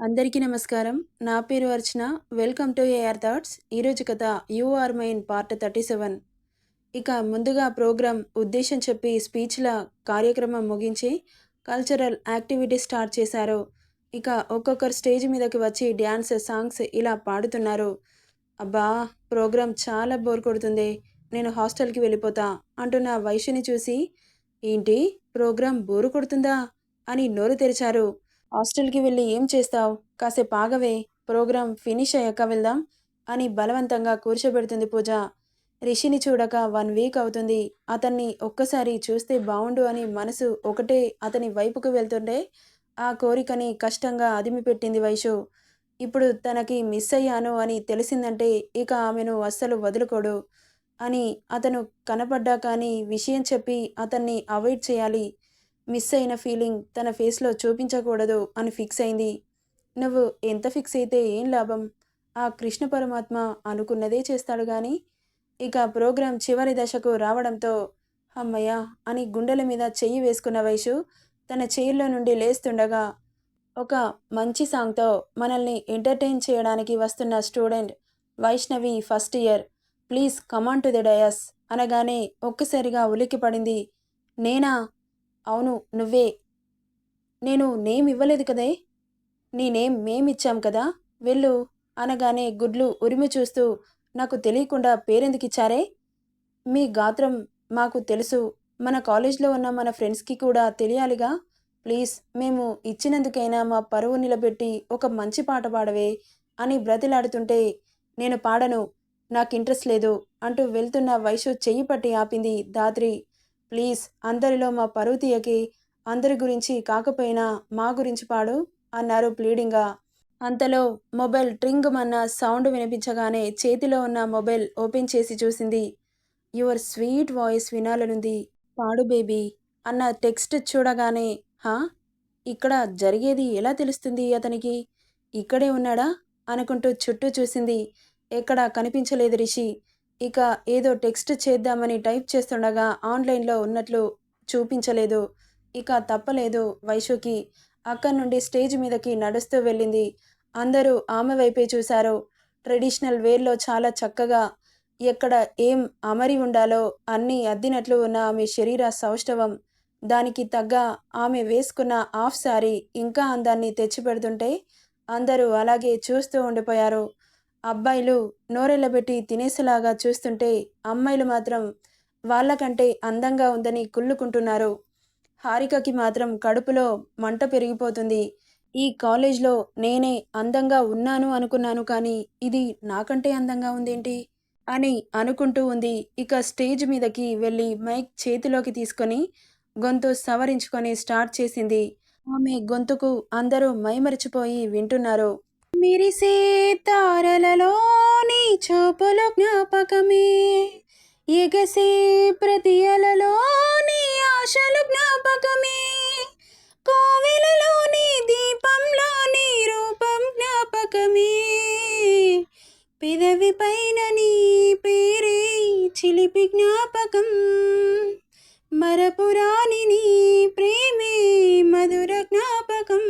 అందరికీ నమస్కారం. నా పేరు Archana. Welcome to AR thoughts. ఈరోజు కథ యూఆర్ మైన్ పార్ట్ 37. ఇక ముందుగా ప్రోగ్రాం ఉద్దేశం చెప్పి స్పీచ్‌ల కార్యక్రమం ముగించి కల్చరల్ యాక్టివిటీస్ స్టార్ట్ చేశారు. ఇక ఒక్కొక్కరు స్టేజ్ మీదకి వచ్చి డ్యాన్స్, సాంగ్స్ ఇలా పాడుతున్నారు. అబ్బా! ప్రోగ్రాం చాలా బోర్ కొడుతుంది నేను హాస్టల్‌కి వెళ్ళిపోతా అంటున్న వైశ్యని చూసి ఏంటి ప్రోగ్రాం బోరు కొడుతుందా? అని నోరు తెరిచారు. హాస్టల్‌కి వెళ్ళి ఏం చేస్తావు కాసేపు ఆగవే ప్రోగ్రాం ఫినిష్ అయ్యాక వెళ్దాం అని బలవంతంగా కూర్చోబెడుతుంది పూజ. రిషిని చూడక వన్ వీక్ అవుతుంది. అతన్ని ఒక్కసారి చూస్తే బావుండు అని మనసు ఒకటే అతని వైపుకు వెళ్తుంటే ఆ కోరికని కష్టంగా అదిమిపెట్టింది వైషు. ఇప్పుడు తనకి మిస్ అయ్యాను అని తెలిసిందంటే ఇక ఆమెను అస్సలు వదులుకోడు అని అతను కనపడ్డా కానీ విషయం చెప్పి అతన్ని అవాయిడ్ చేయాలి. మిస్ అయిన ఫీలింగ్ తన ఫేస్‌లో చూపించకూడదు అని ఫిక్స్ అయింది. నువ్వు ఎంత ఫిక్స్ అయితే ఏం లాభం? ఆ కృష్ణ పరమాత్మ అనుకున్నదే చేస్తాడు కానీ ఇక ప్రోగ్రాం చివరి దశకు రావడంతో హమ్మయ్య అని గుండెల మీద చెయ్యి వేసుకున్న వైషు తన చైర్‌లో నుండి లేస్తుండగా ఒక మంచి సాంగ్‌తో మనల్ని ఎంటర్‌టైన్ చేయడానికి వస్తున్న student Vaishnavi first year please come on to the dais అనగానే ఒక్కసారిగా ఉలిక్కిపడింది. నేనా? అవును నువ్వే. నేను నేమ్ ఇవ్వలేదు కదే. నీ నేమ్ మేమిచ్చాం కదా వెళ్ళు అనగానే గుడ్లు ఉరిమి చూస్తూ నాకు తెలియకుండా పేరెందుకిచ్చారే? మీ గాత్రం మాకు తెలుసు. మన కాలేజ్‌లో ఉన్న మన ఫ్రెండ్స్‌కి కూడా తెలియాలిగా. ప్లీజ్ మేము ఇచ్చినందుకైనా మా పరువు నిలబెట్టి ఒక మంచి పాట పాడవే అని బ్రతిలాడుతుంటే నేను పాడను. నాకు ఇంట్రెస్ట్ లేదు అంటూ వెళ్తున్న వయసు చెయ్యి పట్టి ఆపింది ధాత్రి. ప్లీజ్ అందరిలో మా పరువు తీయకి అందరి గురించి కాకపోయినా మా గురించి పాడు అన్నారు ప్లీడింగ్‌గా. అంతలో మొబైల్ ట్రింగుమన్న సౌండ్ వినిపించగానే చేతిలో ఉన్న మొబైల్ ఓపెన్ చేసి చూసింది. యువర్ స్వీట్ వాయిస్ వినాలనుంది. పాడు బేబీ అన్న టెక్స్ట్ చూడగానే హా! ఇక్కడ జరిగేది ఎలా తెలుస్తుంది అతనికి? ఇక్కడే ఉన్నాడా? అనుకుంటూ చుట్టూ చూసింది. ఎక్కడా కనిపించలేదు రిషి. ఇక ఏదో టెక్స్ట్ చేద్దామని టైప్ చేస్తుండగా ఆన్‌లైన్‌లో ఉన్నట్లు చూపించలేదు. ఇక తప్పలేదు వైషుకి. అక్కడి నుండి స్టేజ్ మీదకి నడుస్తూ వెళ్ళింది. అందరూ ఆమె వైపే చూశారు. ట్రెడిషనల్ వేర్‌లో చాలా చక్కగా ఎక్కడ ఏం అమరి ఉండాలో అన్నీ అద్దినట్లు ఉన్న ఆమె శరీర సౌష్ఠవం, దానికి తగ్గ ఆమె వేసుకున్న హాఫ్ సారీ ఇంకా అందాన్ని తెచ్చిపెడుతుంటే అందరూ అలాగే చూస్తూ ఉండిపోయారు. అబ్బాయిలు నోరెళ్ళబెట్టి తినేసేలాగా చూస్తుంటే అమ్మాయిలు మాత్రం వాళ్ళకంటే అందంగా ఉందని కుళ్ళుకుంటున్నారు. హారికకి మాత్రం కడుపులో మంట పెరిగిపోతుంది. ఈ కాలేజ్‌లో నేనే అందంగా ఉన్నాను అనుకున్నాను కానీ ఇది నాకంటే అందంగా ఉందేంటి? అని అనుకుంటూ ఉంది. ఇక స్టేజ్ మీదకి వెళ్ళి మైక్ చేతిలోకి తీసుకొని గొంతు సవరించుకొని స్టార్ట్ చేసింది. ఆమె గొంతుకు అందరూ మైమరిచిపోయి వింటున్నారు. మెరిసే తారలలో నీ చూపులు జ్ఞాపకమే. ఎగసే ప్రతి అలలో నీ ఆశలు జ్ఞాపకమే. కోవెలలో నీ దీపంలో నీ రూపం జ్ఞాపకమే. పెదవి పైన నీ పేరే చిలిపి జ్ఞాపకం. మరపురాని నీ ప్రేమే మధుర జ్ఞాపకం.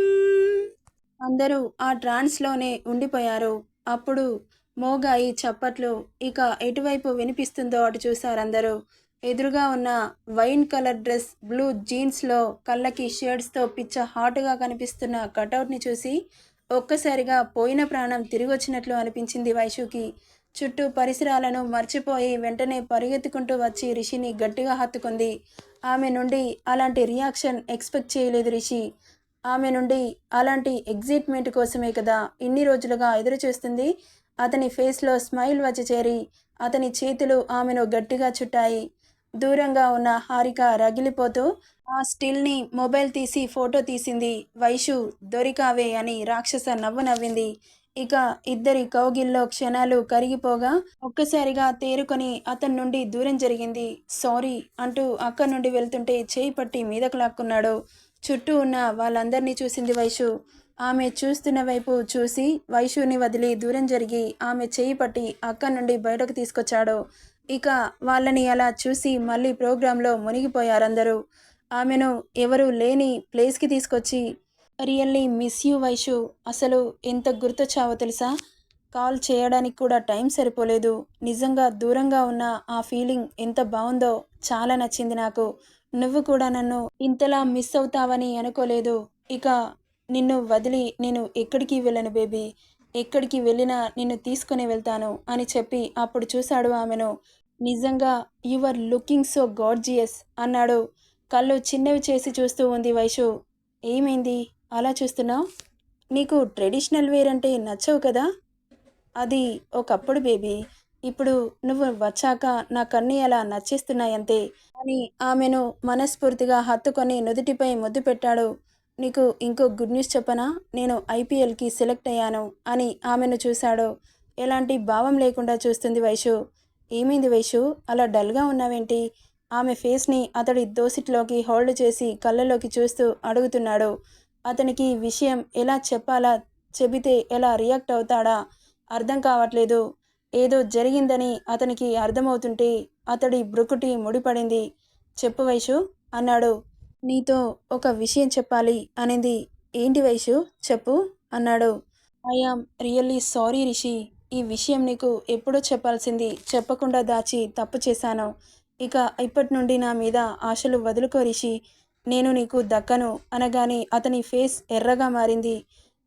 అందరూ ఆ ట్రాన్స్‌లోనే ఉండిపోయారు. అప్పుడు మోగాయి చప్పట్లు. ఇక ఎటువైపు వినిపిస్తుందో అటు చూశారందరూ. ఎదురుగా ఉన్న వైన్ కలర్ డ్రెస్, బ్లూ జీన్స్‌లో కళ్ళకి షేడ్స్‌తో పిచ్చ హాట్‌గా కనిపిస్తున్న కటౌట్‌ని చూసి ఒక్కసారిగా పోయిన ప్రాణం తిరిగొచ్చినట్లు అనిపించింది వైషుకి. చుట్టూ పరిసరాలను మర్చిపోయి వెంటనే పరిగెత్తుకుంటూ వచ్చి రిషిని గట్టిగా హత్తుకుంది. ఆమె నుండి అలాంటి రియాక్షన్ ఎక్స్‌పెక్ట్ చేయలేదు రిషి. ఆమె నుండి అలాంటి ఎగ్జైట్‌మెంట్ కోసమే కదా ఇన్ని రోజులుగా ఎదురుచూస్తుంది. అతని ఫేస్‌లో స్మైల్ వచ్చి చేరి అతని చేతులు ఆమెను గట్టిగా చుట్టాయి. దూరంగా ఉన్న హారిక రగిలిపోతూ ఆ స్టిల్‌ని మొబైల్ తీసి ఫోటో తీసింది. వైషు దొరికావే అని రాక్షస నవ్వు నవ్వింది. ఇక ఇద్దరి కౌగిల్లో క్షణాలు కరిగిపోగా ఒక్కసారిగా తేరుకొని అతని నుండి దూరం జరిగింది. సారీ అంటూ అక్కడి నుండి వెళ్తుంటే చేయి పట్టి మీదకు లాక్కున్నాడు. చుట్టూ ఉన్న వాళ్ళందరినీ చూసింది వైషు. ఆమె చూస్తున్న వైపు చూసి వైషుని వదిలి దూరం జరిగి ఆమె చేయి పట్టి అక్కడి నుండి బయటకు తీసుకొచ్చాడు. ఇక వాళ్ళని అలా చూసి మళ్ళీ ప్రోగ్రాంలో మునిగిపోయారందరూ. ఆమెను ఎవరూ లేని ప్లేస్‌కి తీసుకొచ్చి రియల్లీ మిస్ యూ వైషు అసలు ఎంత గుర్తొచ్చావో తెలుసా కాల్ చేయడానికి కూడా టైం సరిపోలేదు నిజంగా దూరంగా ఉన్న ఆ ఫీలింగ్ ఎంత బాగుందో చాలా నచ్చింది నాకు నువ్వు కూడా నన్ను ఇంతలా మిస్ అవుతావని అనుకోలేదు. ఇక నిన్ను వదిలి నేను ఎక్కడికి వెళ్ళను బేబీ. ఎక్కడికి వెళ్ళినా నిన్ను తీసుకుని వెళ్తాను అని చెప్పి అప్పుడు చూశాడు ఆమెను. నిజంగా you are looking so gorgeous అన్నాడు. కళ్ళు చిన్నవి చేసి చూస్తూ ఉంది వైషు. ఏమైంది? అలా చూస్తున్నావు? నీకు ట్రెడిషనల్ వేర్ అంటే నచ్చవు కదా? అది ఒకప్పుడు బేబీ. ఇప్పుడు నువ్వు వచ్చాక నా కన్నీ అలా నచ్చేస్తున్నాయంతే? అని ఆమెను మనస్ఫూర్తిగా హత్తుకొని నుదుటిపై ముద్దు పెట్టాడు. నీకు ఇంకో గుడ్ న్యూస్ చెప్పనా? నేను ఐపీఎల్కి సెలెక్ట్ అయ్యాను అని ఆమెను చూశాడు. ఎలాంటి భావం లేకుండా చూస్తుంది వైషు. ఏమైంది వైషు? అలా డల్గా ఉన్నావేంటి? ఆమె ఫేస్ని అతడి దోసిట్లోకి హోల్డ్ చేసి కళ్ళలోకి చూస్తూ అడుగుతున్నాడు. అతనికి విషయం ఎలా చెప్పాలా? చెబితే ఎలా రియాక్ట్ అవుతాడా? అర్థం కావట్లేదు. ఏదో జరిగిందని అతనికి అర్థమవుతుంటే అతడి బ్రుకుటి ముడిపడింది. చెప్పు వైషు అన్నాడు. నీతో ఒక విషయం చెప్పాలి అనేది. ఏంటి వైషు చెప్పు అన్నాడు. I am really sorry Rishi. ఈ విషయం నీకు ఎప్పుడో చెప్పాల్సింది. చెప్పకుండా దాచి తప్పు చేశాను. ఇక ఇప్పటి నుండి నా మీద ఆశలు వదులుకో రిషి. నేను నీకు దక్కను అనగానే అతని ఫేస్ ఎర్రగా మారింది.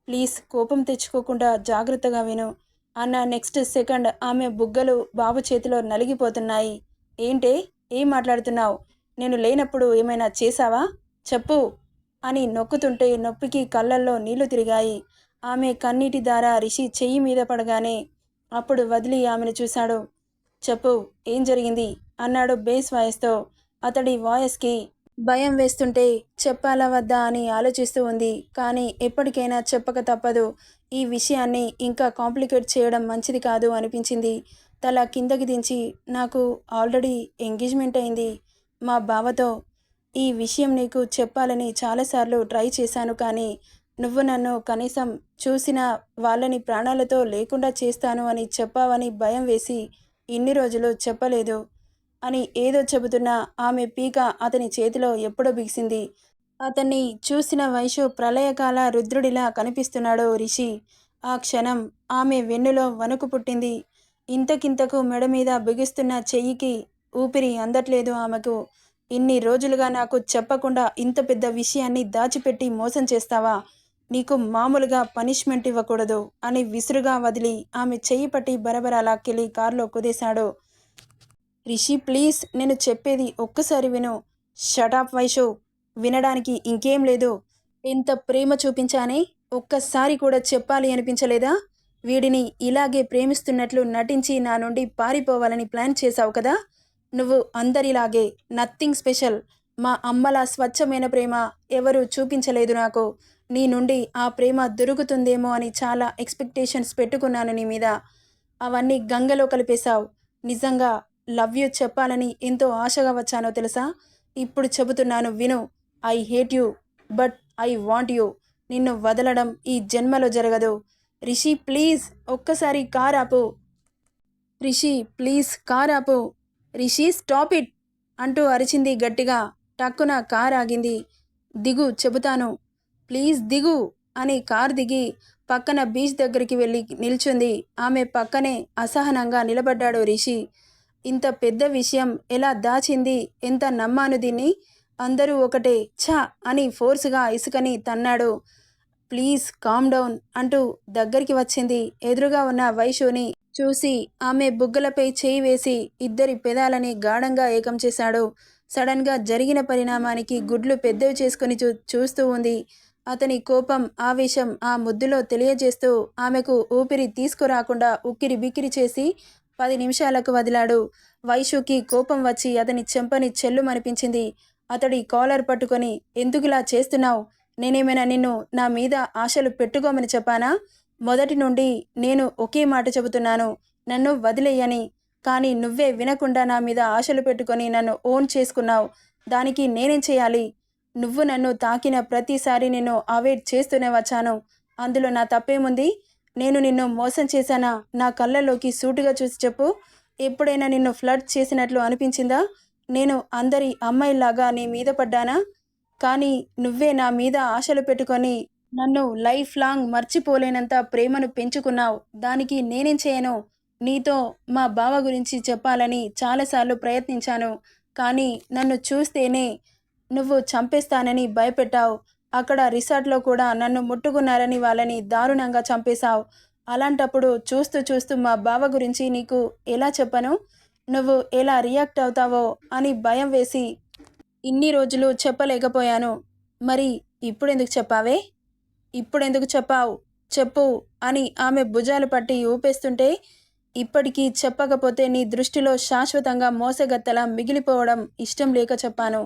ప్లీజ్ కోపం తెచ్చుకోకుండా జాగ్రత్తగా విను. అన్న నెక్స్ట్ సెకండ్ ఆమె బుగ్గలు బాబు చేతిలో నలిగిపోతున్నాయి. ఏంటే? ఏం మాట్లాడుతున్నావు? నేను లేనప్పుడు ఏమైనా చేశావా? చెప్పు అని నొక్కుతుంటే నొప్పికి కళ్ళల్లో నీళ్ళు తిరిగాయి. ఆమె కన్నీటి దార రిషి చెయ్యి మీద పడగానే అప్పుడు వదిలి ఆమెను చూశాడు. చెప్పు ఏం జరిగింది? అన్నాడు బేస్ వాయిస్తో. అతడి వాయిస్కి భయం వేస్తుంటే చెప్పాలా వద్దా అని ఆలోచిస్తూ ఉంది. కానీ ఎప్పటికైనా చెప్పక తప్పదు. ఈ విషయాన్ని ఇంకా కాంప్లికేట్ చేయడం మంచిది కాదు అనిపించింది. తల కిందకి దించి నాకు ఆల్రెడీ ఎంగేజ్మెంట్ అయింది. మా బావతో ఈ విషయం నీకు చెప్పాలని చాలాసార్లు ట్రై చేశాను కానీ నువ్వు నన్ను కనీసం చూసిన వాళ్ళని ప్రాణాలతో లేకుండా చేస్తాను అని చెప్పావని భయం వేసి ఇన్ని రోజులు చెప్పలేదు. అని ఏదో చెబుతున్న ఆమె పీక అతని చేతిలో ఎప్పుడో బిగిసింది. అతన్ని చూసిన వైషు ప్రళయకాల రుద్రుడిలా కనిపిస్తున్నాడు రిషి. ఆ క్షణం ఆమె వెన్నులో వణుకు పుట్టింది. ఇంతకింతకు మెడ మీద బిగుస్తున్న చెయ్యికి ఊపిరి అందట్లేదు ఆమెకు. ఇన్ని రోజులుగా నాకు చెప్పకుండా ఇంత పెద్ద విషయాన్ని దాచిపెట్టి మోసం చేస్తావా? నీకు మామూలుగా పనిష్మెంట్ ఇవ్వకూడదు అని విసురుగా వదిలి ఆమె చెయ్యి పట్టి బరబరాలాక్కెళ్ళి కారులో కుదేశాడు. రిషి ప్లీజ్ నేను చెప్పేది ఒక్కసారి విను. షటాప్ వైషు వినడానికి ఇంకేం లేదు. ఎంత ప్రేమ చూపించానే ఒక్కసారి కూడా చెప్పాలి అనిపించలేదా? వీడిని ఇలాగే ప్రేమిస్తున్నట్లు నటించి నా నుండి పారిపోవాలని ప్లాన్ చేశావు కదా? నువ్వు అందరిలాగే నథింగ్ స్పెషల్. మా అమ్మల స్వచ్ఛమైన ప్రేమ ఎవరు చూపించలేదు నాకు. నీ నుండి ఆ ప్రేమ దొరుకుతుందేమో అని చాలా ఎక్స్పెక్టేషన్స్ పెట్టుకున్నాను నీ మీద. అవన్నీ గంగలో కలిపేశావు. నిజంగా లవ్ యూ చెప్పాలని ఎంతో ఆశగా వచ్చానో తెలుసా? ఇప్పుడు చెబుతున్నాను విను. I hate you but I want you. నిన్ను వదలడం ఈ జన్మలో జరగదు. రిషి ప్లీజ్ ఒక్కసారి కార్ ఆపు. రిషి ప్లీజ్ కార్ ఆపు. రిషి స్టాప్ ఇట్ అంటూ అరిచింది గట్టిగా. టక్కున కార్ ఆగింది. దిగు చెబుతాను. ప్లీజ్ దిగు అని కార్ దిగి పక్కన బీచ్ దగ్గరికి వెళ్ళి నిల్చుంది. ఆమె పక్కనే అసహనంగా నిలబడ్డాడు రిషి. ఇంత పెద్ద విషయం ఎలా దాచింది? ఎంత నమ్మాను దీన్ని? అందరూ ఒకటే ఛా! అని ఫోర్స్గా ఇసుకని తన్నాడు. ప్లీజ్ కామ్ డౌన్ అంటూ దగ్గరికి వచ్చింది. ఎదురుగా ఉన్న వైషుని చూసి ఆమె బుగ్గలపై చేయి వేసి ఇద్దరి పెదాలని గాఢంగా ఏకం చేశాడు. సడన్గా జరిగిన పరిణామానికి గుడ్లు పెద్దవి చేసుకుని చూ చూస్తూ ఉంది. అతని కోపం ఆవేశం ఆ ముద్దులో తెలియజేస్తూ ఆమెకు ఊపిరి తీసుకురాకుండా ఉక్కిరి బిక్కిరి చేసి పది నిమిషాలకు వదిలాడు. వైషుకి కోపం వచ్చి అతని చెంపని చెల్లుమనిపించింది. అతడి కాలర్ పట్టుకొని ఎందుకులా చేస్తున్నావు? నేనేమైనా నిన్ను నా మీద ఆశలు పెట్టుకోమని చెప్పానా? మొదటి నుండి నేను ఒకే మాట చెబుతున్నాను. నన్ను వదిలేయని. కానీ నువ్వే వినకుండా నా మీద ఆశలు పెట్టుకొని నన్ను ఓన్ చేసుకున్నావు. దానికి నేనేం చేయాలి? నువ్వు నన్ను తాకిన ప్రతిసారి నేను అవాయిడ్ చేస్తూనే వచ్చాను. అందులో నా తప్పేముంది? నేను నిన్ను మోసం చేశానా? నా కళ్ళలోకి సూటుగా చూసి చెప్పు. ఎప్పుడైనా నిన్ను ఫ్లడ్ చేసినట్లు అనిపించిందా? నేను అందరి అమ్మాయిలాగా నీ మీద పడ్డానా? కానీ నువ్వే నా మీద ఆశలు పెట్టుకొని నన్ను లైఫ్ లాంగ్ మర్చిపోలేనంత ప్రేమను పెంచుకున్నావు. దానికి నేనేం చేయను? నీతో మా బావ గురించి చెప్పాలని చాలాసార్లు ప్రయత్నించాను. కానీ నన్ను చూస్తేనే నువ్వు చంపేస్తానని భయపెట్టావు. అక్కడ రిసార్ట్లో కూడా నన్ను ముట్టుకున్నారని వాళ్ళని దారుణంగా చంపేశావు. అలాంటప్పుడు చూస్తూ చూస్తూ మా బావ గురించి నీకు ఎలా చెప్పను? నువ్వు ఎలా రియాక్ట్ అవుతావో అని భయం వేసి ఇన్ని రోజులు చెప్పలేకపోయాను. మరి ఇప్పుడెందుకు చెప్పావే? ఇప్పుడెందుకు చెప్పావు? చెప్పు అని ఆమె భుజాలు పట్టి ఊపేస్తుంటే ఇప్పటికీ చెప్పకపోతే నీ దృష్టిలో శాశ్వతంగా మోసగత్తలా మిగిలిపోవడం ఇష్టం లేక చెప్పాను.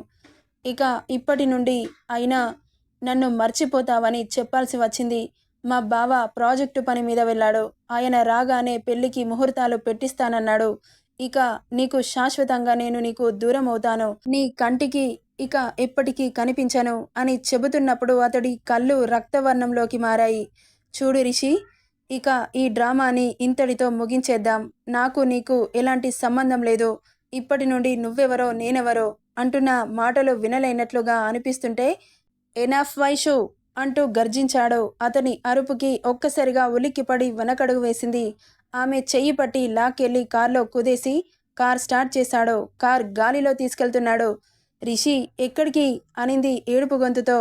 ఇక ఇప్పటి నుండి అయినా నన్ను మర్చిపోతావని చెప్పాల్సి వచ్చింది. మా బావ ప్రాజెక్టు పని మీద వెళ్ళాడు. ఆయన రాగానే పెళ్ళికి ముహూర్తాలు పెట్టిస్తానన్నాడు. ఇక నీకు శాశ్వతంగా నేను నీకు దూరం అవుతాను. నీ కంటికి ఇక ఎప్పటికీ కనిపించను అని చెబుతున్నప్పుడు అతడి కళ్ళు రక్తవర్ణంలోకి మారాయి. చూడు రిషి ఇక ఈ డ్రామాని ఇంతటితో ముగించేద్దాం. నాకు నీకు ఎలాంటి సంబంధం లేదు. ఇప్పటి నుండి నువ్వెవరో నేనెవరో అంటున్న మాటలు వినలేనట్లుగా అనిపిస్తుంటే ఎనఫ్ వైషు అంటూ గర్జించాడు అతని అరుపుకి ఒక్కసారిగా ఉలిక్కిపడి వెనకడుగు వేసింది. ఆమె చెయ్యి పట్టి లాక్కెళ్ళి కారులో కుదేసి కార్ స్టార్ట్ చేశాడు కార్ గాలిలో తీసుకెళ్తున్నాడు. రిషి ఎక్కడికి? అనింది ఏడుపు గొంతుతో.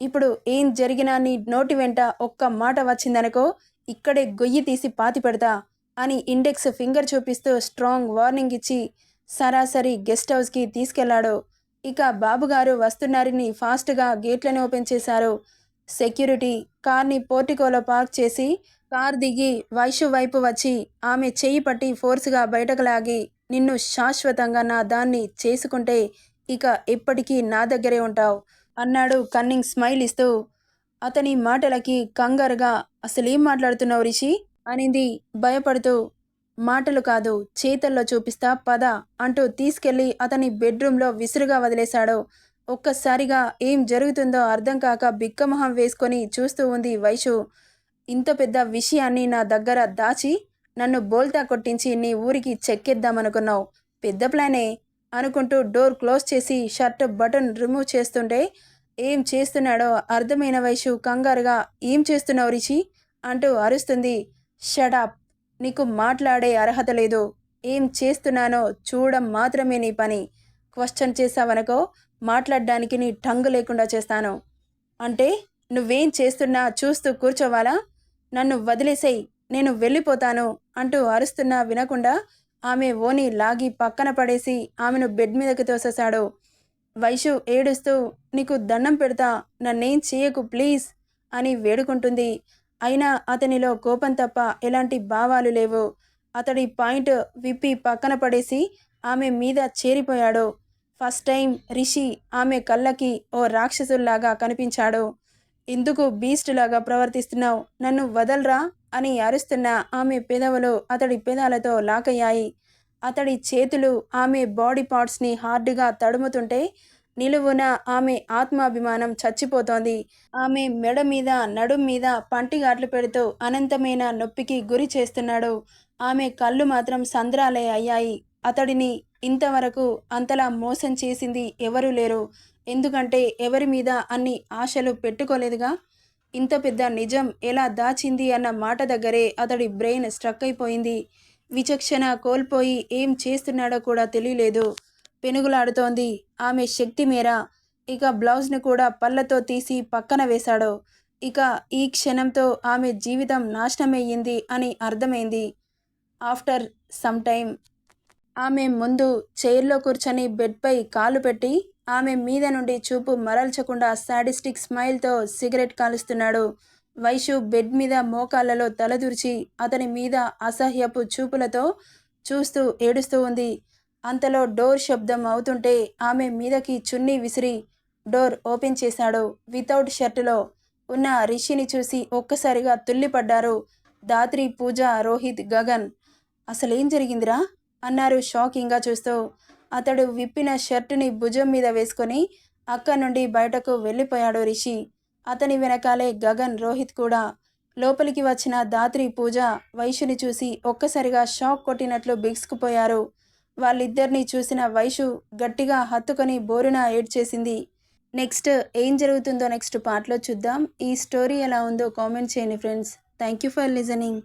ఇప్పుడు ఏం జరిగినా నీ నోటి వెంట ఒక్క మాట వచ్చిందనుకో ఇక్కడే గొయ్యి తీసి పాతి పెడతా అని ఇండెక్స్ ఫింగర్ చూపిస్తూ స్ట్రాంగ్ వార్నింగ్ ఇచ్చి సరాసరి గెస్ట్ హౌస్కి తీసుకెళ్ళాడు. ఇక బాబుగారు వస్తున్నారని ఫాస్ట్గా గేట్లను ఓపెన్ చేశారు. సెక్యూరిటీ కార్ని పోర్టికోలో పార్క్ చేసి కార్ దిగి వైషు వైపు వచ్చి ఆమె చేయి పట్టి ఫోర్స్గా బయటకు లాగి నిన్ను శాశ్వతంగా నా దాన్ని చేసుకుంటే ఇక ఎప్పటికీ నా దగ్గరే ఉంటావు అన్నాడు కన్నింగ్ స్మైల్ ఇస్తూ. అతని మాటలకి కంగారుగా అసలేం మాట్లాడుతున్నావు రిషి? అనింది భయపడుతూ. మాటలు కాదు చేతల్లో చూపిస్తా పద అంటూ తీసుకెళ్ళి అతని బెడ్రూమ్లో విసురుగా వదిలేశాడు. ఒక్కసారిగా ఏం జరుగుతుందో అర్థం కాక బిక్కమొహం వేసుకొని చూస్తూ ఉంది వైషు. ఇంత పెద్ద విషయాన్ని నా దగ్గర దాచి నన్ను బోల్తా కొట్టించి నీ ఊరికి చెక్కేద్దామనుకున్నావు. పెద్ద ప్లానే అనుకుంటూ డోర్ క్లోజ్ చేసి షర్ట్ బటన్ రిమూవ్ చేస్తుంటే ఏం చేస్తున్నాడో అర్థమైన వైషు కంగారుగా ఏం చేస్తున్నావు రిషి? అంటూ అరుస్తుంది. షడాప్ నీకు మాట్లాడే అర్హత లేదు. ఏం చేస్తున్నానో చూడడం మాత్రమే నీ పని. క్వశ్చన్ చేసావనుకో మాట్లాడడానికి నీ టంగు లేకుండా చేస్తాను. అంటే నువ్వేం చేస్తున్నా చూస్తూ కూర్చోవాలా? నన్ను వదిలేసేయి నేను వెళ్ళిపోతాను అంటూ అరుస్తున్నా వినకుండా ఆమె ఓని లాగి పక్కన పడేసి ఆమెను బెడ్ మీదకి తోసేశాడు. వైషు ఏడుస్తూ నీకు దండం పెడతా నన్నేం చేయకు ప్లీజ్ అని వేడుకుంటుంది. అయినా అతనిలో కోపం తప్ప ఎలాంటి భావాలు లేవు. అతడి పాయింట్ విప్పి పక్కన పడేసి ఆమె మీద చేరిపోయాడు. ఫస్ట్ టైం రిషి ఆమె కళ్ళకి ఓ రాక్షసుల్లాగా కనిపించాడు. ఎందుకు బీస్ట్ లాగా ప్రవర్తిస్తున్నావు? నన్ను వదలరా? అని అరుస్తున్న ఆమె పెదవులు అతడి పెదాలతో లాకయ్యాయి. అతడి చేతులు ఆమె బాడీ పార్ట్స్ని హార్డ్గా తడుముతుంటే నిలువున ఆమె ఆత్మాభిమానం చచ్చిపోతోంది. ఆమె మెడ మీద నడుం మీద పంటిగాట్లు పెడుతూ అనంతమైన నొప్పికి గురి చేస్తున్నాడు. ఆమె కళ్ళు మాత్రం సంద్రాలే అయ్యాయి. అతడిని ఇంతవరకు అంతలా మోసం చేసింది ఎవరూ లేరు. ఎందుకంటే ఎవరి మీద అన్ని ఆశలు పెట్టుకోలేదుగా? ఇంత పెద్ద నిజం ఎలా దాచింది అన్న మాట దగ్గరే అతడి బ్రెయిన్ స్ట్రక్ అయిపోయింది. విచక్షణ కోల్పోయి ఏం చేస్తున్నాడో కూడా తెలియలేదు. పెనుగులాడుతోంది. ఆమె శక్తి మేర ఇక బ్లౌజ్ను కూడా పళ్ళతో తీసి పక్కన వేశాడు. ఇక ఈ క్షణంతో ఆమె జీవితం నాశనమయ్యింది అని అర్థమైంది. ఆఫ్టర్ సమ్ టైం ఆమె ముందు చైర్లో కూర్చొని బెడ్పై కాలు పెట్టి ఆమె మీద నుండి చూపు మరల్చకుండా సాడిస్టిక్ స్మైల్తో సిగరెట్ కాలుస్తున్నాడు. వైషు బెడ్ మీద మోకాళ్ళలో తలదూర్చి అతని మీద అసహ్యపు చూపులతో చూస్తూ ఏడుస్తూ ఉంది. అంతలో డోర్ శబ్దం అవుతుంటే ఆమె మీదకి చున్నీ విసిరి డోర్ ఓపెన్ చేశాడు. వితౌట్ షర్టులో ఉన్న రిషిని చూసి ఒక్కసారిగా తుల్లిపడ్డారు దాత్రి పూజ రోహిత్ గగన్. అసలేం జరిగిందిరా? అన్నారు షాకింగ్గా చూస్తూ. అతడు విప్పిన షర్టుని భుజం మీద వేసుకొని అక్క నుండి బయటకు వెళ్ళిపోయాడు రిషి. అతని వెనకాలే గగన్ రోహిత్ కూడా. లోపలికి వచ్చిన దాత్రి పూజ వైశ్యుని చూసి ఒక్కసారిగా షాక్ కొట్టినట్లు బిగుసుకుపోయారు. వాళ్ళిద్దరినీ చూసిన వైషు గట్టిగా హత్తుకొని బోరున ఏడ్చేసింది. నెక్స్ట్ ఏం జరుగుతుందో నెక్స్ట్ పార్ట్లో చూద్దాం. ఈ స్టోరీ ఎలా ఉందో కామెంట్ చేయండి friends. Thank you for listening.